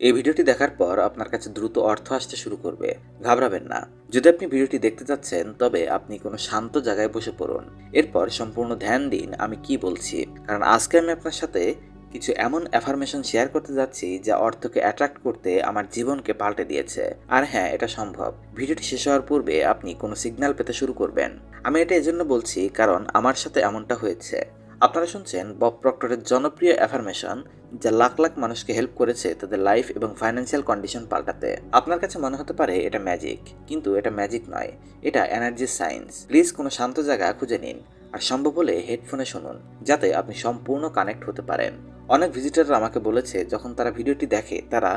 এই ভিডিওটি দেখার পর আপনার কাছে দ্রুত অর্থ আসতে শুরু করবে। ঘাবড়াবেন না। যদি আপনি ভিডিওটি দেখতে চাচ্ছেন, তবে আপনি কোনো শান্ত জায়গায় বসে পড়ুন। এরপর সম্পূর্ণ ধ্যান দিন আমি কি বলছি। কারণ আজকে আমি আপনার সাথে কিছু এমন অ্যাফার্মেশন শেয়ার করতে যাচ্ছি, যা অর্থকে অ্যাট্রাক্ট করতে আমার জীবনকে পাল্টে দিয়েছে। আর হ্যাঁ এটা সম্ভব। ভিডিওটি শেষ হওয়ার পূর্বে আপনি কোনো সিগন্যাল পেতে শুরু করবেন। আমি এটা এজন্য বলছি কারণ আমার সাথে এমনটা হয়েছে। আপনারা শুনছেন বব প্রক্টরের জনপ্রিয় অ্যাফার্মেশন, যা লাখ লাখ মানুষকে হেল্প করেছে তাদের লাইফ এবং ফাইন্যান্সিয়াল কন্ডিশন পাল্টাতে। আপনার কাছে মনে হতে পারে এটা ম্যাজিক, কিন্তু এটা ম্যাজিক নয়। এটা এনার্জি সায়েন্স প্লিজ কোনো শান্ত জায়গা খুঁজে নিন আর সম্ভব হলে হেডফোনে শুনুন, যাতে আপনি সম্পূর্ণ কানেক্ট হতে পারেন। অনেক ভিজিটাররা আমাকে বলেছে, যখন তারা ভিডিওটি দেখে, তারা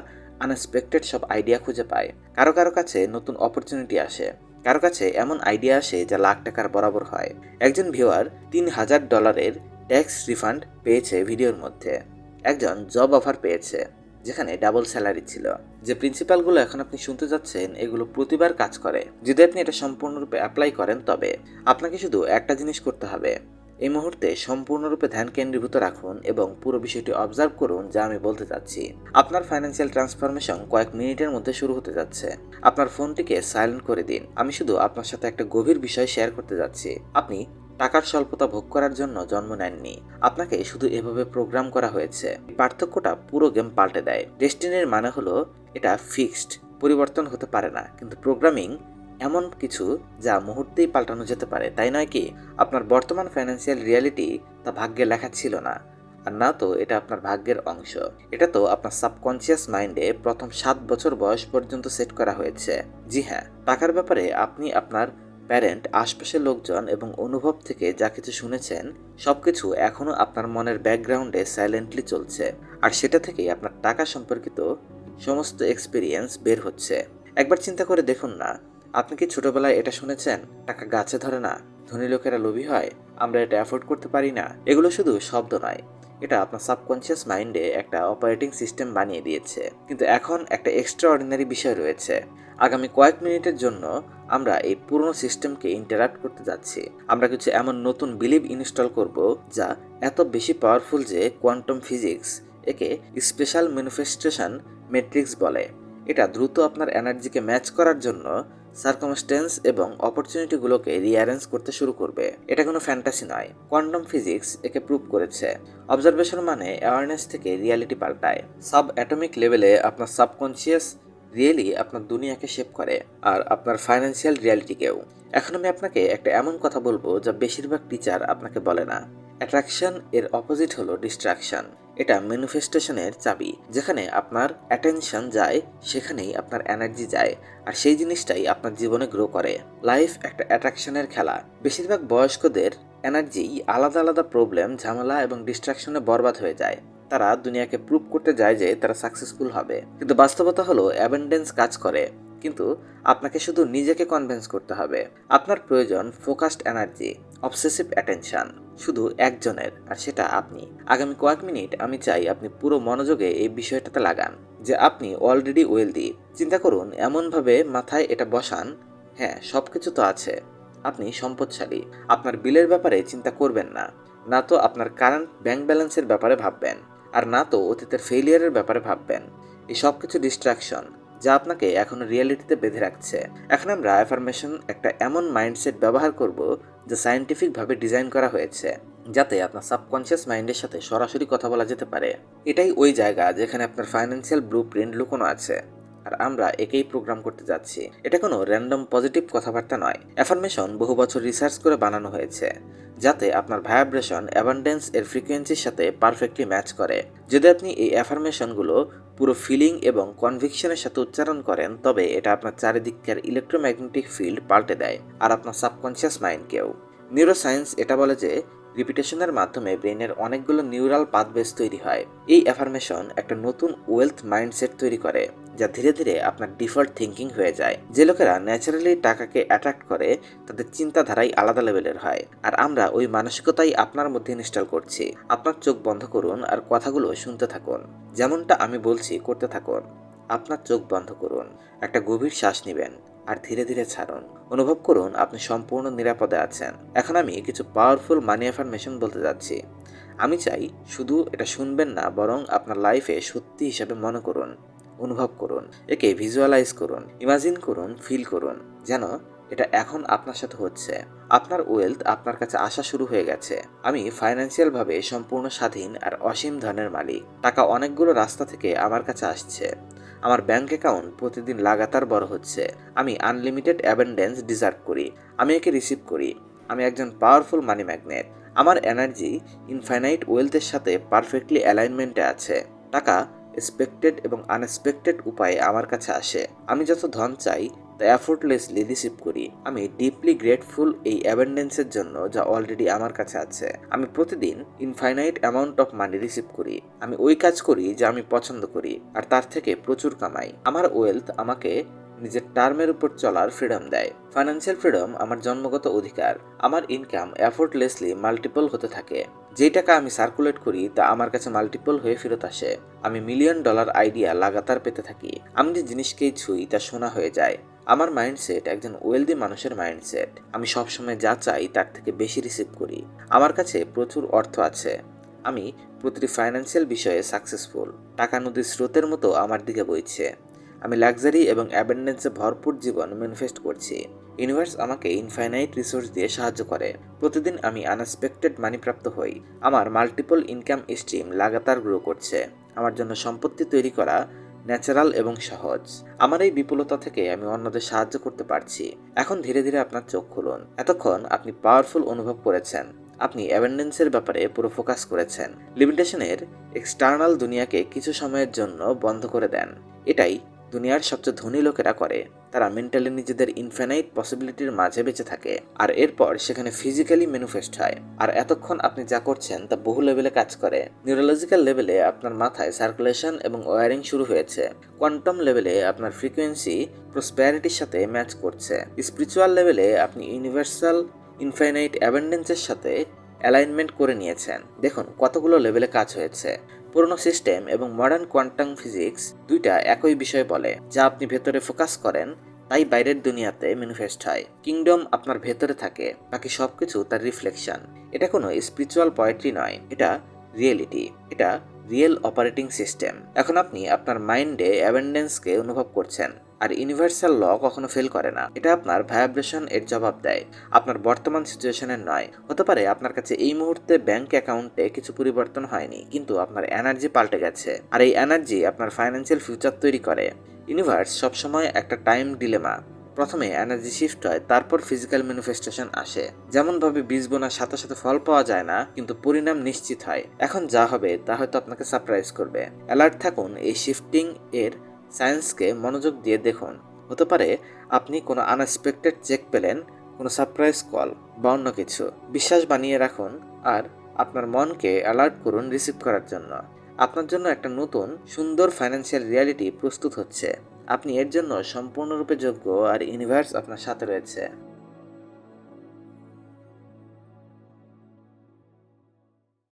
আনএক্সপেক্টেড সব আইডিয়া খুঁজে পায়। কারও কারও কাছে নতুন অপরচুনিটি আসে। কারও কাছে এমন আইডিয়া আসে, যা লাখ টাকার বরাবর হয়। একজন ভিউয়ার তিন হাজার ডলারের ট্যাক্স রিফান্ড পেয়েছে ভিডিওর মধ্যে। একজন জব অফার পেয়েছে, যেখানে ডাবল স্যালারি ছিল। যে প্রিন্সিপালগুলো এখন আপনি শুনতে যাচ্ছেন, এগুলো প্রতিবার কাজ করে। যদি আপনি এটা সম্পূর্ণরূপে অ্যাপ্লাই করেন, তবে আপনাকে শুধু একটা জিনিস করতে হবে। এই মুহূর্তে সম্পূর্ণরূপে ধ্যান কেন্দ্রীভূত রাখুন এবং পুরো বিষয়টি অবজার্ভ করুন যা আমি বলতে চাচ্ছি। আপনার ফাইন্যান্সিয়াল ট্রান্সফরমেশন কয়েক মিনিটের মধ্যে শুরু হতে যাচ্ছে। আপনার ফোনটিকে সাইলেন্ট করে দিন। আমি শুধু আপনার সাথে একটা গভীর বিষয় শেয়ার করতে যাচ্ছি। আপনি টাকার স্বল্পতা ভোগ করার জন্য জন্ম নেননি। আপনাকে শুধু এভাবে প্রোগ্রাম করা হয়েছে। পার্থক্যটা পুরো গেম পাল্টে দেয়। ডেস্টিনির মানে হলো এটা ফিক্সড পরিবর্তন হতে পারে না। কিন্তু প্রোগ্রামিং এমন কিছু যা মুহূর্তেই পাল্টানো যেতে পারে, তাই নয় কি? আপনার বর্তমান ফাইন্যান্সিয়াল রিয়ালিটি তা ভাগ্যে লেখা ছিল না। আর না তো, এটা আপনার ভাগ্যের অংশ। এটা তো আপনার সাবকনসিয়াস মাইন্ডে প্রথম সাত বছর বয়স পর্যন্ত সেট করা হয়েছে। জি হ্যাঁ টাকার ব্যাপারে আপনি আপনার প্যারেন্ট আশপাশের লোকজন এবং অনুভব থেকে যা কিছু শুনেছেন, সবকিছু এখনও আপনার মনের ব্যাকগ্রাউন্ডে সাইলেন্টলি চলছে। আর সেটা থেকেই আপনার টাকা সম্পর্কিত সমস্ত এক্সপিরিয়েন্স বের হচ্ছে। একবার চিন্তা করে দেখুন না আপনি কি ছোটবেলায় এটা শুনেছেন? টাকা গাছে ধরে না, ধনী লোকেরা লোভী হয়, আমরা এটা অ্যাফোর্ড করতে পারি না। এগুলো শুধু শব্দ নয়, এটা আপনার সাবকনসিয়াস মাইন্ডে একটা অপারেটিং সিস্টেম বানিয়ে দিয়েছে। কিন্তু এখন একটা এক্সট্রা অর্ডিনারি বিষয় রয়েছে। আগামী কয়েক মিনিটের জন্য আমরা এই পুরনো সিস্টেমকে ইন্টারাপ্ট করতে যাচ্ছি। আমরা কিছু এমন নতুন বিলিভ ইনস্টল করব যা এত বেশি পাওয়ারফুল যে কোয়ান্টাম ফিজিক্স একে স্পেশাল ম্যানিফেস্টেশন ম্যাট্রিক্স বলে। এটা দ্রুত আপনার এনার্জিকে ম্যাচ করার জন্য সার্কমস্টেন্স এবং অপরচুনিটিগুলোকে রিঅ্যারেঞ্জ করতে শুরু করবে। এটা কোনো ফ্যান্টাসি নয়। কোয়ান্টাম ফিজিক্স একে প্রুভ করেছে। অবজারভেশন মানে অ্যাওয়ারনেস থেকে রিয়ালিটি পাল্টায়। সাব অ্যাটমিক লেভেলে আপনার সাবকনসিয়াস রিয়েলি আপনার দুনিয়াকে শেপ করে আর আপনার ফাইন্যান্সিয়াল রিয়ালিটিকেও এখন আমি আপনাকে একটা এমন কথা বলব যা বেশিরভাগ টিচার আপনাকে বলে না। অ্যাট্রাকশন এর অপোজিট হলো ডিস্ট্রাকশন এটা ম্যানিফেস্টেশনের চাবি, যেখানে আপনার অ্যাটেনশন যায়, সেখানেই আপনার এনার্জি যায়, আর সেই জিনিসটাই আপনার জীবনে গ্রো করে। লাইফ একটা অ্যাট্রাকশনের খেলা। বেশিরভাগ বয়স্কদের এনার্জি আলাদা আলাদা প্রবলেম ঝামেলা এবং ডিস্ট্রাকশনে বরবাদ হয়ে যায়। তারা দুনিয়াকে প্রুভ করতে যায় যে তারা সাকসেসফুল হবে। কিন্তু বাস্তবতা হলো অ্যাবেন্ডেন্স কাজ করে। কিন্তু আপনাকে শুধু নিজেকে কনভিন্স করতে হবে। আপনার প্রয়োজন ফোকাসড এনার্জি অবসেসিভ অ্যাটেনশন শুধু একজনের, আর সেটা আপনি। আগামী কয়েক মিনিট আমি চাই আপনি পুরো মনোযোগে এই বিষয়টাতে লাগান, যে আপনি অলরেডি ওয়েলদি চিন্তা করুন, এমনভাবে মাথায় এটা বসান হ্যাঁ সব কিছু তো আছে, আপনি সম্পদশালী। আপনার বিলের ব্যাপারে চিন্তা করবেন না না তো আপনার কারেন্ট ব্যাংক ব্যালেন্সের ব্যাপারে ভাববেন, আর না তো অতীতের ফেলিয়ারের ব্যাপারে ভাববেন। এই সব কিছু ডিস্ট্রাকশন যা আপনাকে এখনও রিয়েলিটিতে বেঁধে রাখছে। এখন আমরা অ্যাফার্মেশন একটা এমন মাইন্ডসেট ব্যবহার করব যা সায়েন্টিফিকভাবে ডিজাইন করা হয়েছে, যাতে আপনার সাবকনশিয়াস মাইন্ডের সাথে সরাসরি কথা বলা যেতে পারে। এটাই ওই জায়গা যেখানে আপনার ফাইন্যান্সিয়াল ব্লু প্রিন্ট লুকোনো আছে। আর আমরা একেই প্রোগ্রাম করতে যাচ্ছি। এটা কোনো র্যান্ডম পজিটিভ কথাবার্তা নয়। অ্যাফার্মেশন বহু বছর রিসার্চ করে বানানো হয়েছে, যাতে আপনার ভাইব্রেশন অ্যাবান্ডেন্স এর ফ্রিকোয়েন্সির সাথে পারফেক্টলি ম্যাচ করে। যদি আপনি এই অ্যাফার্মেশনগুলো পুরো ফিলিং এবং কনভিকশনের সাথে উচ্চারণ করেন, তবে এটা আপনার চারিদিকের ইলেকট্রোম্যাগনেটিক ফিল্ড পাল্টে দেয়, আর আপনার সাবকনশিয়াস মাইন্ডকেও নিউরোসায়েন্স এটা বলে যে রিপিটেশনের মাধ্যমে ব্রেনের অনেকগুলো নিউরাল পাথওয়েজ তৈরি হয়। এই অ্যাফার্মেশন একটা নতুন ওয়েলথ মাইন্ডসেট তৈরি করে। যা ধীরে ধীরে আপনার ডিফল্ট থিঙ্কিং হয়ে যায়। যে লোকেরা ন্যাচারালি টাকাকে অ্যাট্রাক্ট করে, তাদের চিন্তাধারাই আলাদা লেভেলের হয়। আর আমরা ওই মানসিকতাই আপনার মধ্যে ইনস্টল করছি। আপনার চোখ বন্ধ করুন আর কথাগুলো শুনতে থাকুন। যেমনটা আমি বলছি, করতে থাকুন। আপনার চোখ বন্ধ করুন। একটা গভীর শ্বাস নেবেন আর ধীরে ধীরে ছাড়ুন। অনুভব করুন আপনি সম্পূর্ণ নিরাপদে আছেন। এখন আমি কিছু পাওয়ারফুল মানি অ্যাফার্মেশন বলতে যাচ্ছি। আমি চাই শুধু এটা শুনবেন না, বরং আপনার লাইফে সত্যি হিসাবে মনে করুন। অনুভব করুন, একে ভিজুয়ালাইজ করুন ইমাজিন করুন ফিল করুন, যেন এটা এখন আপনার সাথে হচ্ছে। আপনার ওয়েলথ আপনার কাছে আসা শুরু হয়ে গেছে। আমি ফাইন্যান্সিয়ালভাবে সম্পূর্ণ স্বাধীন আর অসীম ধনের মালিক। টাকা অনেকগুলো রাস্তা থেকে আমার কাছে আসছে। আমার ব্যাংক অ্যাকাউন্ট প্রতিদিন লাগাতার বড় হচ্ছে। আমি আনলিমিটেড অ্যাবেন্ডেন্স ডিজার্ভ করি। আমি একে রিসিভ করি। আমি একজন পাওয়ারফুল মানি ম্যাগনেট আমার এনার্জি ইনফাইনাইট ওয়েলথের সাথে পারফেক্টলি অ্যালাইনমেন্টে আছে। টাকা এক্সপেক্টেড এবং আনএক্সপেক্টেড উপায়ে আমার কাছে আসে। আমি যত ধন চাই, তা এফোর্টলেসলি রিসিভ করি। আমি ডিপলি গ্রেটফুল এই অ্যাবেন্ডেন্সের জন্য যা অলরেডি আমার কাছে আছে। আমি প্রতিদিন infinite amount of money receive করি। আমি ওই কাজ করি যা আমি পছন্দ করি, আর তার থেকে প্রচুর কামাই। আমার ওয়েলথ আমাকে নিজের টার্মের উপর চলার ফ্রিডম দেয়। ফাইন্যান্সিয়াল ফ্রিডম আমার জন্মগত অধিকার। আমার ইনকাম এফোর্টলেসলি মাল্টিপল হতে থাকে। যেই টাকা আমি সার্কুলেট করি তা আমার কাছে মাল্টিপল হয়ে ফেরত আসে। আমি মিলিয়ন ডলার আইডিয়া লাগাতার পেতে থাকি। আমি যে জিনিসকেই ছুঁই তা শোনা হয়ে যায়। আমার মাইন্ডসেট একজন ওয়েলদি মানুষের মাইন্ডসেট আমি সবসময় যা চাই তার থেকে বেশি রিসিভ করি। আমার কাছে প্রচুর অর্থ আছে। আমি প্রতিটি ফাইন্যান্সিয়াল বিষয়ে সাকসেসফুল টাকা নদীর স্রোতের মতো আমার দিকে বইছে। আমি লাক্সারি এবং অ্যাবেন্ডেন্সে ভরপুর জীবন ম্যানিফেস্ট করছি। ইউনিভার্স আমাকে ইনফাইনাইট রিসোর্স দিয়ে সাহায্য করে। প্রতিদিন আমি আনএক্সপেক্টেড মানি প্রাপ্ত হই। আমার মাল্টিপল ইনকাম স্ট্রিম লাগাতার গ্রো করছে। আমার জন্য সম্পত্তি তৈরি করা ন্যাচারাল এবং সহজ। আমার এই বিপুলতা থেকে আমি অন্যদের সাহায্য করতে পারছি। এখন ধীরে ধীরে আপনার চোখ খুলুন। এতক্ষণ আপনি পাওয়ারফুল অনুভব করেছেন। আপনি অ্যাবেন্ডেন্সের ব্যাপারে পুরো ফোকাস করেছেন। লিমিটেশনের এক্সটার্নাল দুনিয়াকে কিছু সময়ের জন্য বন্ধ করে দেন। এটাই দুনিয়ার সবচেয়ে ধনী লোকেরা করে। তারা মেন্টালি নিজেদের ইনফিনাইট পসিবিলিটির মাঝে বেঁচে থাকে। আর এরপর সেখানে ফিজিক্যালি ম্যানিফেস্ট হয়। আর এতক্ষণ আপনি যা করছেন তা বহু লেভেলে কাজ করে। নিউরোলজিক্যাল লেভেলে আপনার মাথায় সার্কুলেশন এবং ওয়ারিং শুরু হয়েছে। কোয়ান্টাম লেভেলে আপনার ফ্রিকোয়েন্সি প্রসপ্যারিটির সাথে ম্যাচ করছে। স্পিরিচুয়াল লেভেলে আপনি ইউনিভার্সাল ইনফাইনাইট অ্যাবেন্ডেন্সের সাথে অ্যালাইনমেন্ট করে নিয়েছেন। দেখুন, কতগুলো লেভেলে কাজ হয়েছে। পুরনো সিস্টেম এবং মডার্ন কোয়ান্টাম ফিজিক্স দুইটা একই বিষয় বলে, যা আপনি ভেতরে ফোকাস করেন, তাই বাইরের দুনিয়াতে ম্যানিফেস্ট হয়। কিংডম আপনার ভেতরে থাকে, বাকি সবকিছু তার রিফ্লেকশন এটা কোনো স্পিরিচুয়াল পয়েট্রি নয়, এটা রিয়েলিটি এটা রিয়েল অপারেটিং সিস্টেম এখন আপনি আপনার মাইন্ডে অ্যাবেন্ডেন্সকে অনুভব করছেন। আর ইউনিভার্সাল ল কখনো ফেল করে না। এটা আপনার ভাইব্রেশন এর জবাব দেয়। আপনার বর্তমান সিচুয়েশনের নয়। হতে পারে আপনার কাছে এই মুহূর্তে ব্যাংক অ্যাকাউন্টে কিছু পরিবর্তন হয়নি, কিন্তু আপনার এনার্জি পাল্টে গেছে। আর এই এনার্জি আপনার ফাইন্যান্সিয়াল ফিউচার তৈরি করে। ইউনিভার্স সবসময় একটা টাইম ডিলেমা প্রথমে এনার্জি শিফট হয়, তারপর ফিজিক্যাল ম্যানিফেস্টেশন আসে। যেমনভাবে বীজ বোনার সাথে সাথে ফল পাওয়া যায় না, কিন্তু পরিণাম নিশ্চিত হয়। এখন যা হবে, তা হয়তো আপনাকে সারপ্রাইজ করবে। অ্যালার্ট থাকুন, এই শিফটিং এর সায়েন্সকে মনোযোগ দিয়ে দেখুন। হতে পারে আপনি কোনো আনএক্সপেক্টেড চেক পেলেন, কোনো সারপ্রাইজ কল বা অন্য কিছু। বিশ্বাস বানিয়ে রাখুন আর আপনার মনকে অ্যালার্ট করুন রিসিভ করার জন্য। আপনার জন্য একটা নতুন, সুন্দর ফাইন্যান্সিয়াল রিয়ালিটি প্রস্তুত হচ্ছে। আপনি এর জন্য সম্পূর্ণরূপে যোগ্য আর ইউনিভার্স আপনার সাথে রয়েছে।